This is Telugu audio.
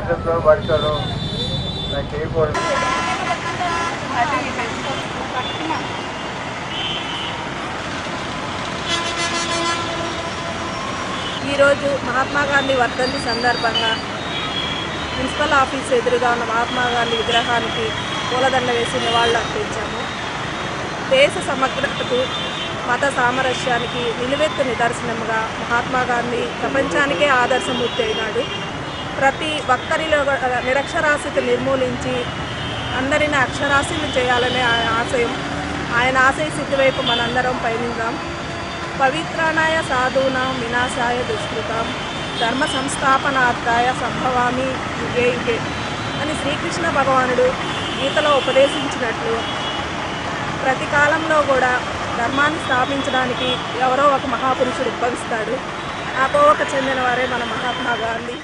తిడతాడు పడతాడు నాకు చేయకూడదు ఈరోజు మహాత్మా గాంధీ వర్ధంతి సందర్భంగా మున్సిపల్ ఆఫీస్ ఎదురుగా ఉన్న మహాత్మా గాంధీ విగ్రహానికి పూలదండ వేసి నివాళులు అర్పించాము. దేశ సమగ్రతకు మత సామరస్యానికి నిలువెత్తు నిదర్శనముగా మహాత్మా గాంధీ ప్రపంచానికే ఆదర్శమూర్తి అయినాడు. ప్రతి ఒక్కరిలో నిరక్షరాస్యత నిర్మూలించి అందరిని అక్షరాస్యులు చేయాలనే ఆయన ఆశయం ఆయన ఆశయ సిద్ధి వైపు మనందరం పయనిద్దాం. పవిత్రాణాయ సాధూనాం వినాశాయ దుష్కృతాం. ధర్మ సంస్థాపనార్థాయ సంభవామి యుగే యుగే అని శ్రీకృష్ణ భగవానుడు గీతలో ఉపదేశించినట్లు ప్రతి కాలంలో కూడా ధర్మాన్ని స్థాపించడానికి ఎవరో ఒక మహాపురుషుడు ఉద్భవిస్తాడు. ఆ కోవకు చెందిన వారే మన మహాత్మా గాంధీ.